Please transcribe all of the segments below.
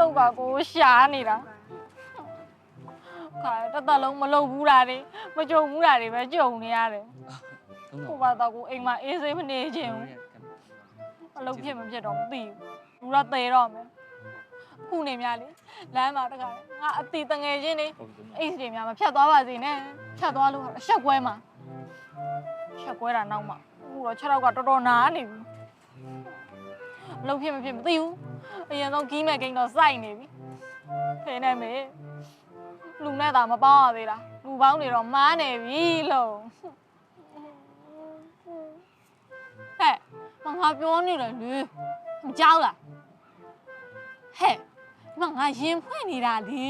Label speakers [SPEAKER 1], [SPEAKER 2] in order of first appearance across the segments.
[SPEAKER 1] ပါ
[SPEAKER 2] ယူပါပြီ
[SPEAKER 1] ကိုယ့်တော့ကကိုယ်ရှာနေတာခါတစ်သက်လုံးမလုပ်ဘူးတာတွေမကြုံဘူးတာတွေပဲကြုံနေရတယ်
[SPEAKER 2] သုံး
[SPEAKER 1] ကို
[SPEAKER 2] တော့
[SPEAKER 1] ယ့်ဘာတော့ကိုယ်အိမ်မှာအေးဆေးမနေခြင်းဘူးအလုပ်ဖြစ်မဖြစ်တော့မသိဘူးလူတော့သေတော့မယ်ခုနေများလေလမ်းမှာတခါငါအတီတငယ်ချင်းနေ
[SPEAKER 2] ဟုတ်ပြီ
[SPEAKER 1] အိတ်တွေများမဖြတ်သွားပါစေနဲ့ဖြတ်သွားလို့အဆက်ကွဲမှာဆက်ကွဲတာနောက်မှာအခုတော့6ရောက်ကတော်တော်နာနေပြီ အလုပ်ဖြစ်မဖြစ်မသိဘူးအရင်ဆုံးကီးမဲ့ကိန်းတော့စိုက်နေပြီဖေးနေမေလူနဲ့သာမပေါင်းရသေးလားလူပေါင်းတွေတော့မားနေပြီလို့ဟဲ့မငါပြောနေတယ်လေမကြောက်လားဟဲ့မငါရင်ဖွင့်နေတာလေ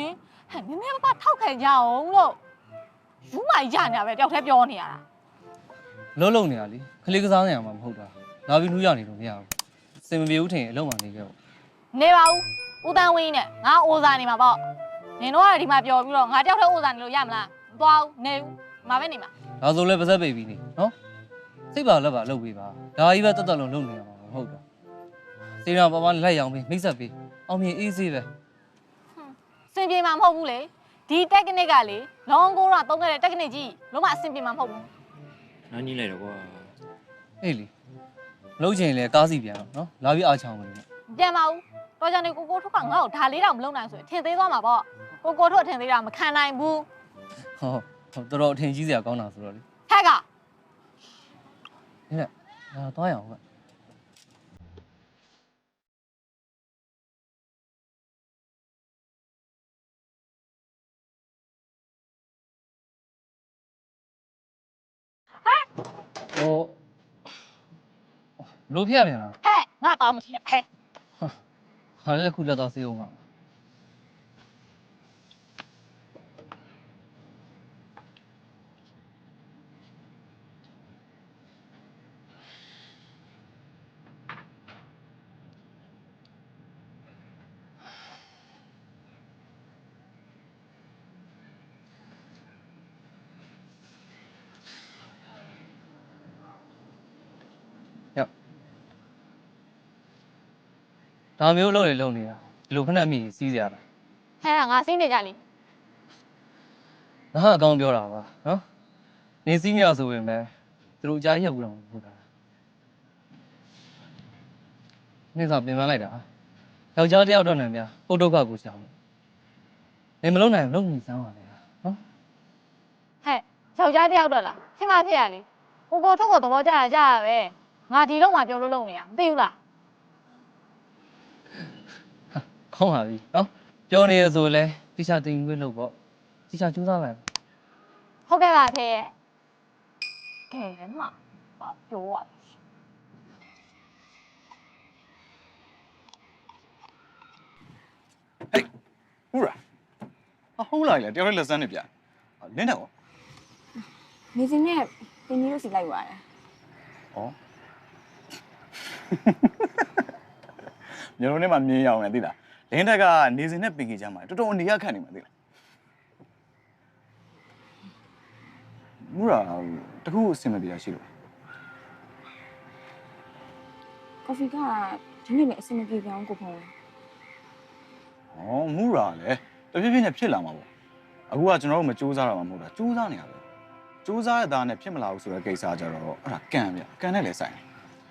[SPEAKER 1] ဟဲ့နည်းနည်းပါးထောက်ခံကြအောင်လို့ယူမကြီးကြနေတာပဲတယောက်တည်းပြောနေရတာ
[SPEAKER 2] လုံးလုံးနေရလေခလေးကစားနေရမှာမဟုတ်တာလာပြီးလူရနေလို့မရဘူး စင်မပြေဘူးထင်ရင်အလုံးမှနေခဲ့ပေါ့
[SPEAKER 1] နေပါဦးဦးတန်းဝင်းနဲ့ငါအိုစာနေမှာပေါ့နင်တို့ကဒီမှာပြောပြီးတော့ငါတယောက်တည်းအိုစာနေလို့ရမလားမသွားဘူးနေဘူးဒီမှာပဲနေမှာ
[SPEAKER 2] ဒါဆိုလဲပါဇက်ပိတ်ပြီးနေနော်စိတ်ပါလက်ပါလှုပ်ပေးပါဒါကြီးပဲတက်တက်လုံးလုံးနေရမှာမဟုတ်တာစေရပါပါလိုက်ရောင်ပြီးမိတ်ဆက်ပြီးအောင်မြင်အေးဆေးပဲ
[SPEAKER 1] စင်ပြေမှာမဟုတ်ဘူးလေဒီ technique ကလေလောင်းကိုတော့သုံးခဲ့တဲ့ technique ကြီးလုံးဝအဆင်ပြေမှာမဟုတ်ဘူး
[SPEAKER 3] နားကြီးလိုက်တော့ကွာ
[SPEAKER 2] အေးလေ လှုပ်ချင်လေကားစီပြန်တော့နော်လာပြီးအားချောင်းမနေနဲ့
[SPEAKER 1] ပြန်ပါဦးတော်ကြနေကိုကိုထုတ်ကငါ့ကိုဒါလေးတော့မလုပ်နိုင်ဆိုရင်ထင်သေးသွားမှာပေါ့ကိုကိုထုတ်အထင်သေးတာမခံနိုင်ဘူး
[SPEAKER 2] ဟောဟောတော်တော်အထင်ကြီးစရာကောင်းတာဆိုတော့လေ
[SPEAKER 1] ဟဲ့က
[SPEAKER 2] နင်းကငါသွားရအောင်ကဟို လို့ပြရပြန်လား
[SPEAKER 1] ဟဲ့ငါတော့မထင်ဟဲ့
[SPEAKER 2] ဟာလည်းခုလက်တော့စေးအောင်ပါ ဒါမျိုးလုပ်လေလုပ်နေတာဒီလိုခဏမိစီးစရာလား
[SPEAKER 1] ဟဲ့ငါစိနေကြလေ
[SPEAKER 2] ငါကအကောင်းပြောတာပါနော်နေစည်းနေရဆိုရင်ပဲသူတို့အကြားရက်ဘူးတော့မဟုတ်တာနေစားပြင်ပန်းလိုက်တာယောက်ျားတစ်ယောက်တော့နဲ့များပုတ်ဒုက္ခကိုရှောင်နေမလုံးနိုင်ဘူးလုံးနေစမ်းပါလေနော်
[SPEAKER 1] ဟဲ့ယောက်ျားတယောက်တော့လားဆင်မဖြစ်ရလေကိုကိုထုတ်ကိုသဘောကျတာကြရပဲငါဒီတော့မှပြောလို့လုံနေရမသိဘူးလား
[SPEAKER 2] ခေါင်းပါပြီနော်ပြောနေရဆိုလဲတိကျတင်ခွင့်လုပ်ပေါ့တိကျကြိုးစားပါ
[SPEAKER 1] ဟုတ်ကဲ့ပါဖေကဲမပါပြောရ
[SPEAKER 4] ဟုတ်လားဟာဟုတ်လားလေတယောက်တည်းလက်စမ်းနေပြလင်းတယ်ဟော
[SPEAKER 5] နေစင်နဲ့တင်းကြီးတို့စီလိုက်ပါတယ်
[SPEAKER 4] ဩမျိုးလုံးနဲ့မှမြင်ရအောင်လေသိလား လင်းတက်ကနေစဉ်နဲ့ပင်ကြီးကြမှာတော်တော်အနေရခန့်နေမှာသိလားမူရာတခုအဆင်မပြေတာရှိလို့
[SPEAKER 5] ကော်ဖီကဒီနေ့လည်းအဆင်မပြေပြန်ဘူးကိုဖုန်း
[SPEAKER 4] ဩမူရာလေတဖြည်းဖြည်းနဲ့ဖြစ်လာမှာပေါ့အခုကကျွန်တော်တို့မစူးစမ်းတာမှမဟုတ်တာစူးစမ်းနေတာပဲစူးစမ်းရတာနဲ့ဖြစ်မလာဘူးဆိုတဲ့ကိစ္စကြတော့အဲ့ဒါကံဗျကံနဲ့လည်းဆိုင်တယ်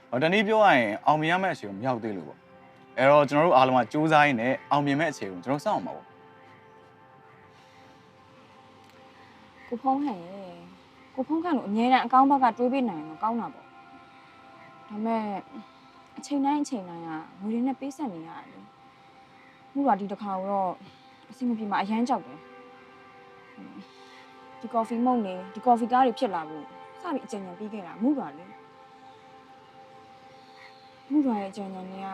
[SPEAKER 4] ဟောတနည်းပြောရရင်အောင်မြင်ရမယ့်အချိန်ကိုမရောက်သေးလို့ပေါ့ အဲ့တော့ကျွန်တော်တို့အားလုံးကစူးစမ်းရင်းနဲ့အောင်မြင်မယ့်အချိန်ကိုကျွန်တော်စောင့်အောင်ပါပေါ့
[SPEAKER 5] ကိုဖုန်းဟန်ရဲ့ကိုဖုန်းကလို့အမြဲတမ်းအကောင့်ဘက်ကတွေးပေးနိုင်ရင်တော့ကောင်းတာပေါ့ဒါပေမဲ့အချိန်တိုင်းအချိန်တိုင်းကငွေတွေနဲ့ပေးဆက်နေရတယ်လေမှုကဒီတစ်ခါတော့အဆင်မပြေမှာအရန်ကြောက်တယ်ဒီကော်ဖီမုန့်နေဒီကော်ဖီကားတွေဖြစ်လာဖို့စပြီးအကြံဉာဏ်ပြီးခဲ့တာမှုပါလေမှုပါရဲ့အကြံဉာဏ်တွေက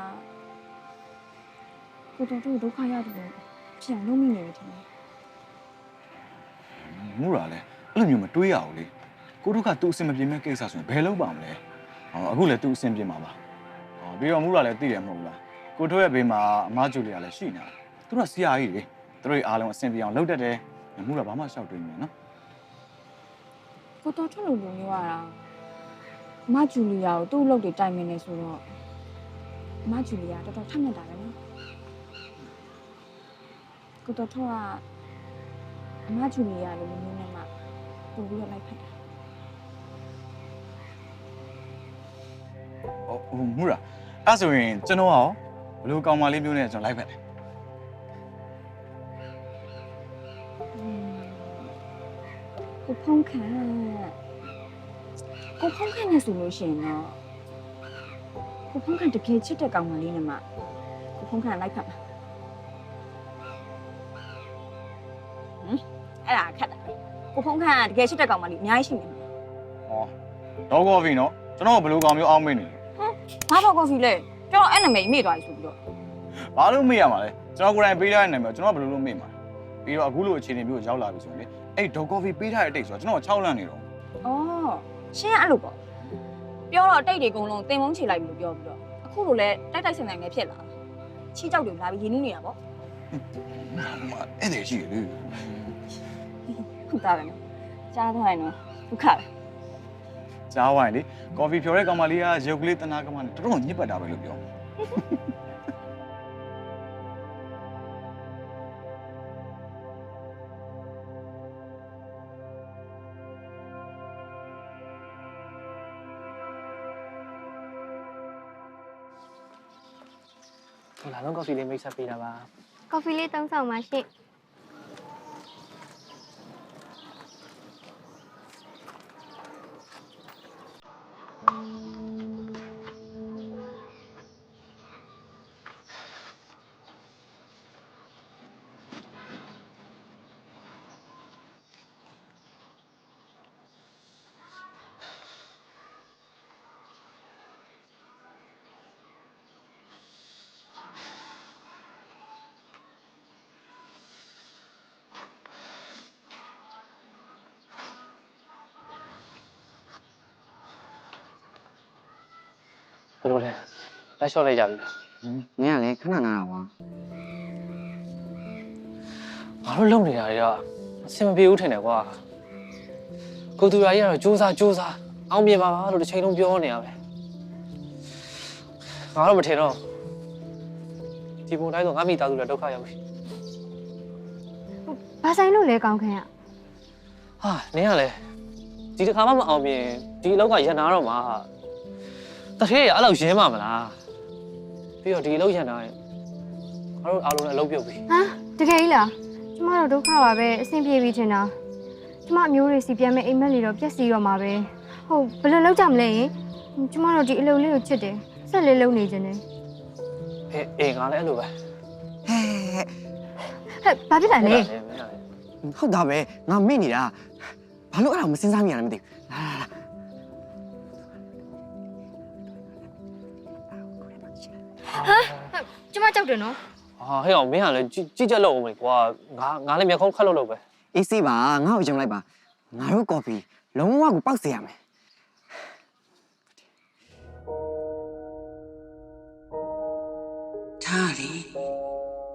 [SPEAKER 5] ကိုတော်တို့ဒုက္ခရတယ်လို့ဖြစ်အောင်လုပ်မိနေပြီထင်တယ်
[SPEAKER 4] မူရာလဲအဲ့လိုမျိုးမတွေးရဘူးလေကိုတို့ကသူ့အဆင်မပြေမဲ့ကိစ္စဆိုရင်ဘယ်လုပ်ပါမလဲဟောအခုလည်းသူ့အဆင်ပြေမှာပါဟောပြီးတော့မူရာလည်းသိတယ်မဟုတ်ဘူးလားကိုတို့ရဲ့ဘေးမှာအမဂျူလီယာလည်းရှိနေတာသူတို့ကဆရာကြီးလေသူတို့အားလုံးအဆင်ပြေအောင်လုပ်တတ်တယ်မူရာဘာမှရှောက်တွေးနေနော်
[SPEAKER 5] ကိုတော်ထွက်လို့လို့မျိုးရတာအမဂျူလီယာကိုသူ့အလုပ်တွေတိုင်မင်နေဆိုတော့အမဂျူလီယာတော်တော်ထက်မြက်တာပဲနော် ကိုတော်ထွက်ကအမဂျူလီယာလိုမျိုးနဲ့မှပို့ပြီးတော့လိုက်ဖက်တာ
[SPEAKER 4] ဟောဟိုမူရာအဲ့ဆိုရင်ကျွန်တော်ရောဘလို့ကောင်မလေးမျိုးနဲ့ကျွန်တော်လိုက်ဖက်တယ်
[SPEAKER 5] ကိုဖုံးခန့်ကိုဖုံးခန့်နေဆိုလို့ရှိရင်တော့ကိုဖုံးခန့်တကယ်ချစ်တဲ့ကောင်မလေးနဲ့မှကိုဖုံးခန့်လိုက်ဖက်ပါ အဲ့ဒါခက်တာပဲကိုဖုံးခန့်ကတကယ်ချစ်တဲ့ကောင်မလေးအများကြီးရှိနေမှာ
[SPEAKER 4] ဟောတော့ကော်ဖီနော်ကျွန်တော်ဘလို့ကောင်မျိုးအောင်းမေးနေလဲ
[SPEAKER 5] ဘာတော့ကော်ဖီလဲကျွန်တော်အဲ့နာမည်မေ့သွားပြီဆိုပြီးတော့
[SPEAKER 4] ဘာလို့မေးရမှာလဲကျွန်တော်ကိုယ်တိုင်ပေးထားတဲ့နာမည်ကိုကျွန်တော်ဘလို့လို့မေးမှာလဲပြီးတော့အခုလိုအခြေအနေမျိုးကိုရောက်လာပြီဆိုရင်လေအဲ့ဒေါ်ကော်ဖီပေးထားတဲ့အတိတ်ဆိုတော့ကျွန်တော်6လန့်နေတော့
[SPEAKER 5] ဩရှင်းကအဲ့လိုပေါ့ပြောတော့အတိတ်တွေအကုန်လုံးတင်မုန်းချေလိုက်ပြီလို့ပြောပြီးတော့အခုလိုလဲတိုက်တိုက်ဆင်ဆိုင်ပဲဖြစ်လာချီကြောက်တွေလာပြီးရင်းနှီးနေတာပေါ့
[SPEAKER 4] အဲ့ဒါရှိတယ်လေ
[SPEAKER 5] ဟုတ်တာပဲနော်ကြားသွားရင်တော့ဒုက္ခပဲ
[SPEAKER 4] ကြားဝိုင်းလေကော်ဖီဖြော်တဲ့ကောင်မလေးကရုပ်ကလေးတနာကမနဲ့တော်တော်ညစ်ပတ်တာပဲလို့ပြော
[SPEAKER 6] ဟိုလာလုံးကော်ဖီလေးမိတ်ဆက်ပေးတာပါ
[SPEAKER 7] ကော်ဖီလေးသုံးဆောင်ပါရှင့်
[SPEAKER 6] ဘယ်လိုလဲလက်လျှော့လိုက်ကြပြီ
[SPEAKER 8] နင်ကလည်းခဏနာတာကွာ
[SPEAKER 6] ငါတို့လုံနေတာတွေတော့အဆင်မပြေဘူးထင်တယ်ကွာကိုသူရာကြီးကတော့စူးစားစူးစားအောင်မြင်ပါပါလို့တစ်ချိန်လုံးပြောနေရပဲငါတော့မထင်တော့ဒီပုံတိုင်းဆိုငါမိသားစုလည်းဒုက္ခရောက်ပြီ
[SPEAKER 7] ဘာဆိုင်လို့လဲကောင်းခန့်อ่ะ
[SPEAKER 6] ဟာနင်ကလည်းဒီတစ်ခါမှမအောင်မြင်ဒီအလောက်ကရန်နာတော့မှာ တထေးရအဲ့လောက်ရင်းမှာမလားပြီးတော့ဒီအလောက်ရန်နာရင်ငါတို့အားလုံးလည်းအလုပ်ပြုတ်ပြီ
[SPEAKER 7] ဟမ်တကယ်ကြီးလားကျမတို့ဒုက္ခပါပဲအဆင်ပြေပြီထင်တာကျမအမျိုးတွေစီပြန်မဲ့အိမ်မက်တွေတော့ပြက်စီတော့မှာပဲဟုတ်ဘယ်လိုလုပ်ကြမလဲယင်ကျမတို့ဒီအလုပ်လေးကိုချစ်တယ်ဆက်လေးလုပ်နေခြင်းနဲ့
[SPEAKER 6] အေးအေးငါလည်းအဲ့လိုပဲ
[SPEAKER 8] ဟဲ့
[SPEAKER 7] ဟဲ့ဘာဖြစ်လာလဲ
[SPEAKER 6] မင်းကလည်း
[SPEAKER 8] ဟုတ်တာပဲငါမေ့နေတာဘာလို့အဲ့ဒါကိုမစင်စားမိရလဲမသိဘူးလာလာလာ
[SPEAKER 7] ကျမကြောက်တယ်နော်
[SPEAKER 6] ဟာဟဲ့အောင်မင်းကလည်းကြည့်ကြည့်ချက်လို့အောင်မေကွာငါငါလည်းမျက်ခုံးခတ်လို့လို့ပဲ
[SPEAKER 8] အေးစီးပါငါ့ကိုယုံလိုက်ပါငါတို့ကော်ဖီလုံးဝကိုပောက်စေရမယ်
[SPEAKER 9] ထားလေ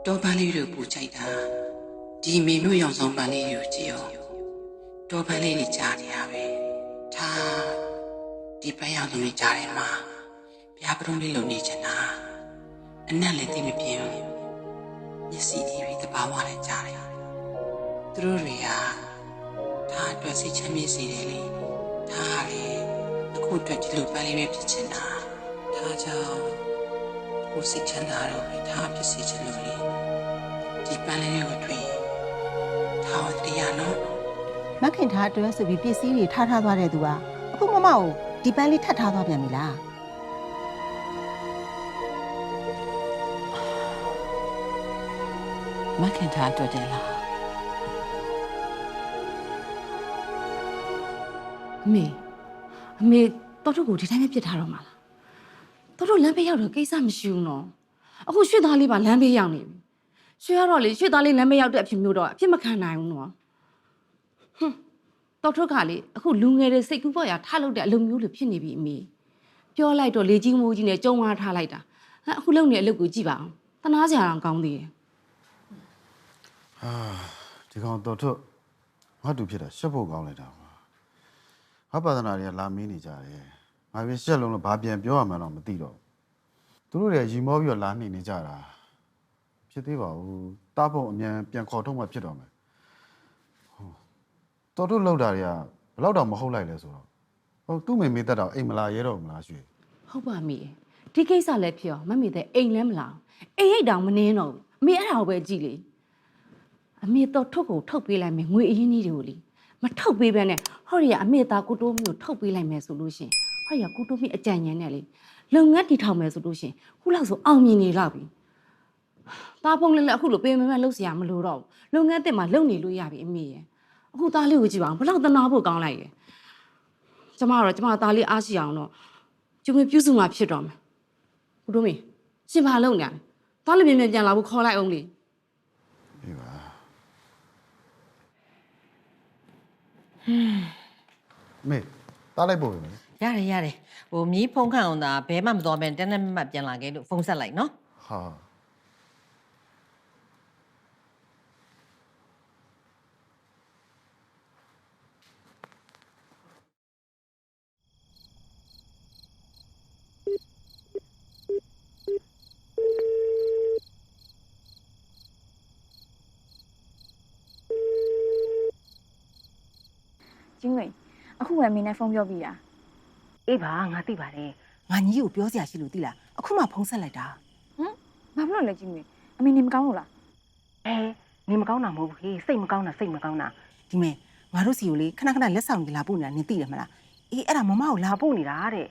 [SPEAKER 9] တောပန်းလေးတွေကိုပူကြိုက်တာဒီမေမျိုးရောင်ဆောင်ပန်းလေးတွေကိုကြည့်ရောတောပန်းလေးတွေကြားနေရပဲထားဒီပန်းရောင်စုံတွေကြားထဲမှာပြားပရုံးလေးလုံနေချင်တာ အနက်လည်းသိမပြင်းဘူးမျက်စိတွေတဘာဝလည်းကြားတယ်သူတို့တွေကဒါအတွက်စိတ်ချမ်းမြေ့စေတယ်လေဒါကလေအခုအတွက်ဒီလိုပန်းလေးပဲဖြစ်ချင်တာဒါကြောင့်ကိုယ်စိတ်ချမ်းသာတော့ပဲဒါဖြစ်စေချင်လို့လေဒီပန်းလေးတွေကိုတွေ့ရင်ဒါတော့တရားနော်
[SPEAKER 10] မခင်ထားအတွက်ဆိုပြီးပစ္စည်းတွေထားထားသွားတဲ့သူကအခုမမကိုဒီပန်းလေးထပ်ထားသွားပြန်ပြီလား
[SPEAKER 9] မခင်ထားအတွက်တယ်လား
[SPEAKER 10] အမေအမေတော်တို့ကိုဒီတိုင်းပဲပြစ်ထားတော့မှာလားတော်တို့လမ်းဘေးရောက်တော့ကိစ္စမရှိဘူးနော်အခုရွှေသားလေးပါလမ်းဘေးရောက်နေပြီရွှေကတော့လေရွှေသားလေးလမ်းဘေးရောက်တဲ့အဖြစ်မျိုးတော့အဖြစ်မခံနိုင်ဘူးနော်ဟွန်းတော်တို့ကလေအခုလူငယ်တွေစိတ်ကူးပေါ်ရထားလို့တဲ့အလုပ်မျိုးလိုဖြစ်နေပြီအမေပြောလိုက်တော့လေကြီးမိုးကြီးနဲ့ကြုံဝါထားလိုက်တာဟမ်အခုလုံနေတဲ့အလုပ်ကိုကြည့်ပါအောင်တနာစရာတော့ကောင်းသေးတယ်
[SPEAKER 11] ဟာဒီကောင်တော်ထွတ်ငါတူဖြစ်တာရှက်ဖို့ကောင်းလိုက်တာကွာငါပါဒနာတွေကလာမင်းနေကြတယ်ငါပြင်ရှက်လုံးလို့ဘာပြန်ပြောရမှန်းတော့မသိတော့ဘူးသူတို့တွေရီမောပြီးတော့လာနေနေကြတာဖြစ်သေးပါဘူးတားဖို့အမြန်ပြန်ခေါ်ထုတ်မှဖြစ်တော့မယ်ဟိုတော်ထွတ်လောက်တာတွေကဘယ်တော့တော့မဟုတ်လိုက်လဲဆိုတော့ဟုတ်သူ့မေမေတက်တော့အိမ်မလာရဲတော့ဘူးမလားရွှေ
[SPEAKER 10] ဟုတ်ပါမေဒီကိစ္စလည်းဖြစ်အောင်မမေတဲ့အိမ်လည်းမလာအောင်အိမ်ရိတ်တောင်မနှင်းတော့ဘူးအမေအဲ့ဒါကိုပဲကြည့်လေ အမေတော်ထုတ်ကိုထုတ်ပေးလိုက်မယ်ငွေအရင်းကြီးတွေကိုလीမထုတ်ပေးဘဲနဲ့ဟောရီကအမေသားကိုတိုးမီကိုထုတ်ပေးလိုက်မယ်ဆိုလို့ရှင်ဟောရီကကိုတိုးမီအကြံဉာဏ်နဲ့လေလုပ်ငန်းတည်ထောင်မယ်ဆိုလို့ရှင်ခုလောက်ဆိုအောင်မြင်နေလောက်ပြီသားဖုံးလေးလည်းအခုလိုပေးမမဲ့လုပ်စရာမလိုတော့ဘူးလုပ်ငန်းတင်မှာလုပ်နေလို့ရပြီအမေရဲ့အခုသားလေးကိုကြည့်ပါအောင်ဘလောက်တနာဖို့ကောင်းလိုက်ရဲ့ကျမကတော့ကျမသားလေးအားရှိအောင်တော့ကျုံပြုစုမှာဖြစ်တော့မယ်ကိုတိုးမီရှင်ဘာလုပ်နေလဲသားလေးမြန်မြန်ပြန်လာဖို့ခေါ်လိုက်အောင်လေ
[SPEAKER 11] မေတားလိုက်ပို့ပြီမယ်
[SPEAKER 9] ရတယ်ရတယ်ဟိုမြီးဖုံးခန့်အောင်သာဘဲမှမတော်ဘဲတန်းတန်းမတ်ပြန်လာခဲ့လို့ဖုံးဆက်လိုက်နော်
[SPEAKER 11] ဟာ
[SPEAKER 5] ဝယ်မင်းနဲ့ဖုန်းပြောပြီးတာ
[SPEAKER 12] အေးပါငါသိပါတယ်ငါညီကိုပြောစရာရှိလို့သိလားအခုမှဖုံးဆက်လိုက်တာ
[SPEAKER 5] ဘာဖြစ်လို့လဲကျင်းဝင်အမေနေမကောင်းလို့လား
[SPEAKER 12] အဲနေမကောင်းတာမဟုတ်ဘူးခေစိတ်မကောင်းတာစိတ်မကောင်းတာဒီမဲ့ငါတို့စီကိုလေခဏခဏလက်ဆောင်ကြီးလာပို့နေတာနင်သိတယ်မလားအေးအဲ့ဒါမမကိုလာပို့နေတာတဲ့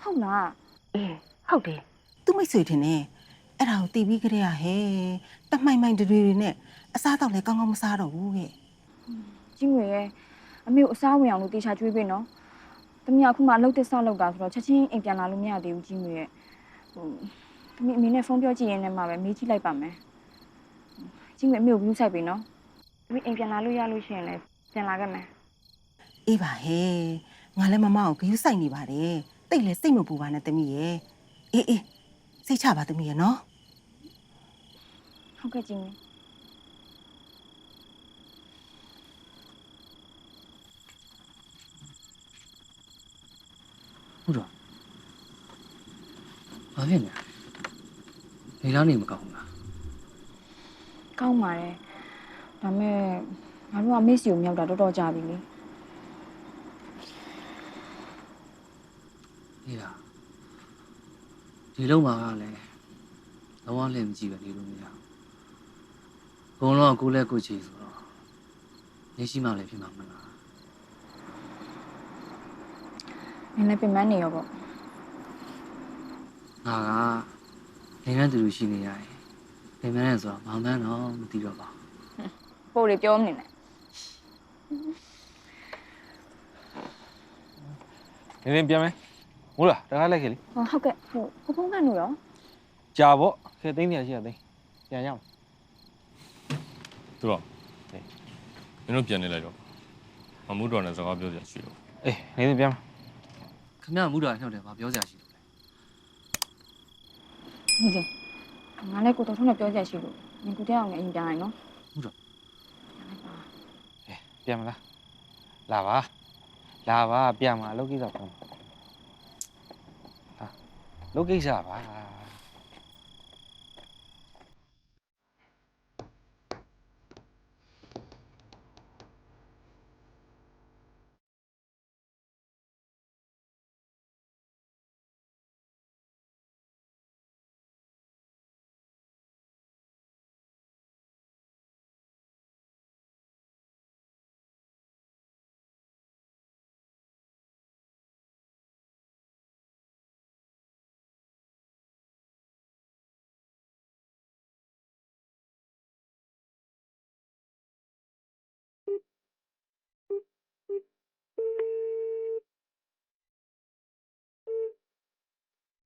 [SPEAKER 5] ဟုတ်လား
[SPEAKER 12] အေးဟုတ်တယ်သူမိတ်ဆွေထင်တယ်အဲ့ဒါကိုတီးပြီးကြရဟဲ့တမိုင်မိုင်တွေတွေနဲ့အစားတော့လေကောင်းကောင်းမစားတော့ဘူးရဲ့
[SPEAKER 5] ကျင်းဝင်ရဲ့ အမေကိုအစားဝင်အောင်လို့တေချာကျွေးပေးနော်တမီးအခုမှအလုပ်သစ်စလုပ်တာဆိုတော့ချက်ချင်းအိမ်ပြန်လာလို့မရသေးဘူးကျင်းဝင်ရဲ့ဟိုတမီးအမေနဲ့ဖုန်းပြောကြည့်ရင်လည်းမှပဲမေးကြည့်လိုက်ပါမယ်ကျင်းဝင်အမေကိုဘူးဆိုင်ပေးနော်တမီးအိမ်ပြန်လာလို့ရလို့ရှိရင်လည်းပြန်လာခဲ့မယ်
[SPEAKER 12] အေးပါဟဲ့ငါလည်းမမကိုဂယုစိုက်နေပါတယ်တိတ်လည်းစိတ်မပူပါနဲ့တမီးရဲ့အေးအေးစိတ်ချပါတမီးရဲ့နော်
[SPEAKER 5] ဟုတ်ကဲ့ကျင်း
[SPEAKER 2] ဟုတ်တော့ဘာဖြစ်နေလဲနေလားနေမကောင်းဘူးလား
[SPEAKER 5] ကောင်းပါတယ်ဒါပေမဲ့ငါတို့ကမေ့စီကိုမြောက်တာတော်တော်ကြာပြီလေ
[SPEAKER 2] နေလားဒီလုံးမှာကလည်းလုံးဝလည်းမကြည့်ပဲနေလို့မရဘူးဘုံတော့ကိုယ်လည်းကိုယ်ချီဆိုတော့နေရှိမှလည်းဖြစ်မှာမလား
[SPEAKER 5] နင်းလည်းပြင်ပန်းနေရောပေါ့
[SPEAKER 2] ငါကနေနဲ့တူတူရှိနေရတယ်နေမနဲ့ဆိုတော့မောင်မန်းတော့မသိတော့ပါဘူး
[SPEAKER 5] ပို့လေပြောမနေနဲ့
[SPEAKER 3] နင်းနင်းပြန်မယ်မိုးလားတခါလိုက်ခဲ့လေ
[SPEAKER 5] ဟောဟုတ်ကဲ့ဟိုဟိုဖုန်းကလို့ရော
[SPEAKER 3] ကြာပေါ့ခဲသိန်းနေရရှိရသိန်းပြန်ရအောင်
[SPEAKER 13] သူတော့မင်းတို့ပြန်နေလိုက်တော့မမှုတော်နဲ့စကားပြောကြရှိတော့
[SPEAKER 3] အေးနင်းနင်းပြန်မယ်
[SPEAKER 2] ခမရမှုတော်နှုတ်တယ်ဗာပြောကြရှိလို့လဲ
[SPEAKER 5] နေစင်ငါလည်းကိုတော်ထုံးနဲ့ပြောကြရှိလို့ငါကိုတဲ့အောင်လည်းအိမ်ပြန်လိုက်နော်
[SPEAKER 3] ပြန်မလားလာပါလာပါပြန်မှာအလုပ်ကိစ္စပြန်မှာဟာလုပ်ကိစ္စပါ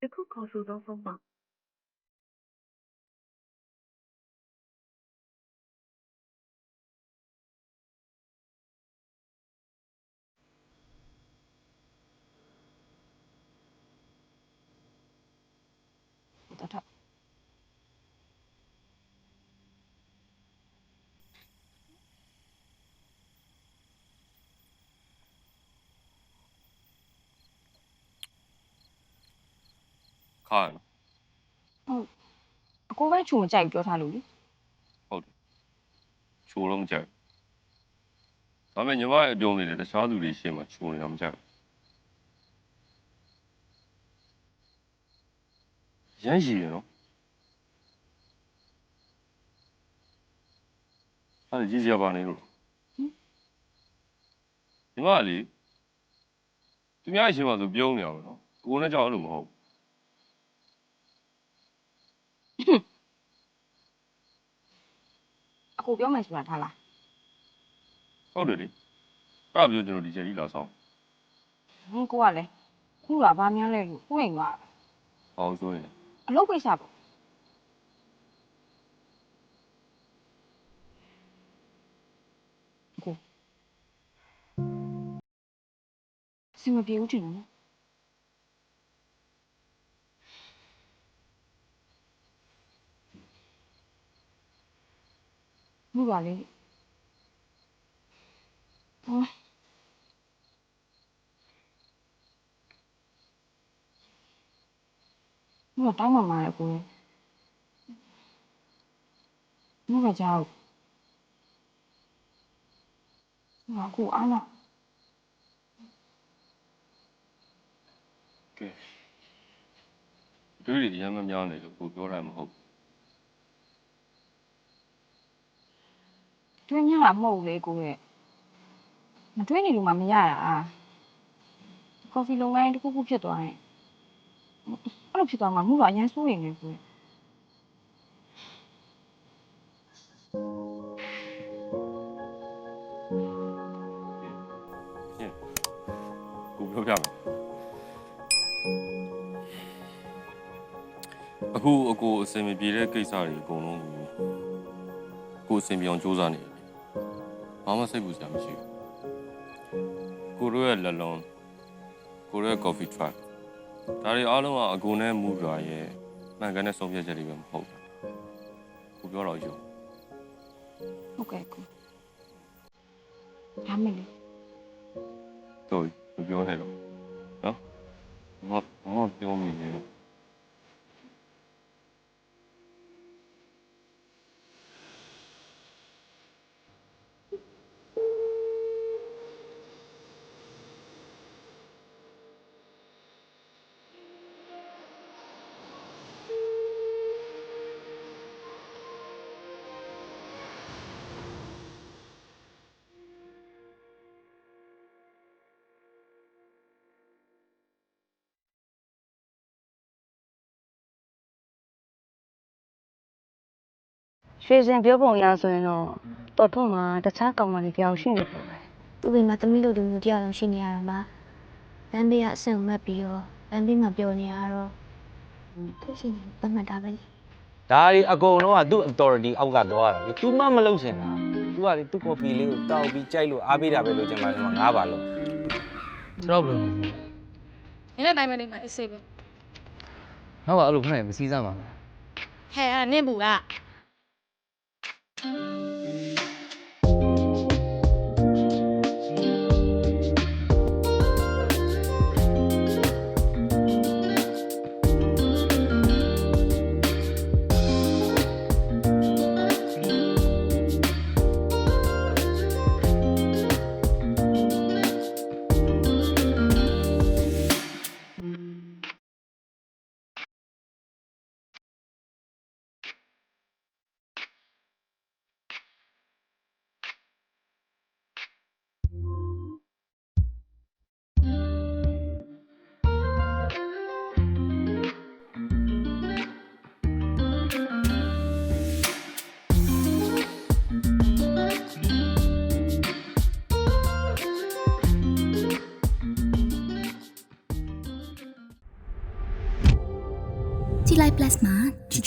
[SPEAKER 5] 时刻告诉东
[SPEAKER 14] 风吗？
[SPEAKER 13] ခါရနော်
[SPEAKER 5] ဟုတ်အကိုပဲချူမကြိုက်ဘူးပြောထားလို့လေ
[SPEAKER 13] ဟုတ်တယ်ချိုးတော့မကြိုက်ဘူးဒါပေမဲ့ညီမရဲ့အပြုံးနေတယ်တခြားသူတွေရှေ့မှာချိုးနေတာမကြိုက်ဘူးရမ်းရည်ရနော်အဲ့ဒါကြီးစရာပါနေလို့ညီမကလေသူများအရှင်မှာဆိုပြုံးနေရပါတော့ကိုယ်နဲ့ကြောက်အဲ့လိုမဟုတ်
[SPEAKER 5] အကိုပြောမယ်ဆိုတာထားလား
[SPEAKER 13] ဟုတ်တယ်လေအဲ့ဒါပြောကျွန်တော်ဒီချက်ကြီးလာဆောင်
[SPEAKER 5] ဟင်းကိုကလည်းခုကဘာများလဲလို့ကိုအိမ်က
[SPEAKER 13] ဟောဆိုရင်
[SPEAKER 5] အလုပ်ကိစ္စပေါ့အကိုစင်မပြေဘူးတင်နော် ဘူးပါလေဟောဘူးကတောင်းမှမှာလေကိုဘူးကကြောက်ဘူးကကိုအားလား
[SPEAKER 13] ကဲတွေးတွေရမ်းမများနေလို့ကိုပြောတာမဟုတ်ဘူး
[SPEAKER 5] တွင်းညတာမဟုတ်ဘူးလေကိုရဲ့မတွင်းနေလို့မှမရတာကော်ဖီလုပ်ငန်းတစ်ခုခုဖြစ်သွားရင်အဲ့လိုဖြစ်သွားမှမှုတော့အရင်စိုးရင်လေကိုရဲ့
[SPEAKER 13] ရှင်းကိုပြောပြမယ်အခုအကိုအစင်မပြေတဲ့ကိစ္စတွေအကုန်လုံးကိုကိုအစင်ပြောင်းစူးစမ်းနေတယ် ဘာမှစိတ်ပူစရာမရှိဘူးကိုတို့ရဲ့လက်လုံးကိုတို့ရဲ့ coffee truck ဒါတွေအားလုံးကအကိုနဲ့မူပြရဲ့မှန်ကန်တဲ့ဆုံးဖြတ်ချက်တွေပဲမဟုတ်ဘူးကိုပြောတော့ယူ
[SPEAKER 5] ဟုတ်ကဲ့ကိုဒါမဲ့လေ
[SPEAKER 13] တော့မပြောနဲ့တော့နော်ငါငါပြောမိနေတယ်
[SPEAKER 15] ရွှေစင်ပြောပုံရဆိုရင်တော့တော်ထုံးမှာတခြားကောင်မလေးတယောက်ရှိနေပုံပဲ
[SPEAKER 16] သူ့ဘေးမှာသမီးတို့လူမျိုးတရားလုံးရှိနေရတာမှာလမ်းဘေးကအဆင့်ကိုမှတ်ပြီးတော့လမ်းဘေးမှာပြောနေရတော့သူရှိနေပတ်မှတ်တာပဲလေ
[SPEAKER 3] ဒါတွေအကုန်လုံးကသူ့ authority အောက်ကသွားတာလေ तू မှမလုပ်ချင်တာ तू ကလေသူ့ copy လေးကိုတောက်ပြီးကြိုက်လို့အားပေးတာပဲလို့ကျင်ပါကျင်ပါငါးပါလို့
[SPEAKER 2] ကျွန်တော်ဘယ်လို
[SPEAKER 1] နင်းတဲ့တိုင်းပဲနေမှာအစ်စေးပဲ
[SPEAKER 2] ငါကအဲ့လိုခဏမစည်းစမ်းပါဘူး
[SPEAKER 1] ဟဲ့အဲ့နင့်ဘူးက
[SPEAKER 8] Mm-hmm.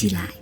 [SPEAKER 8] ghi lại.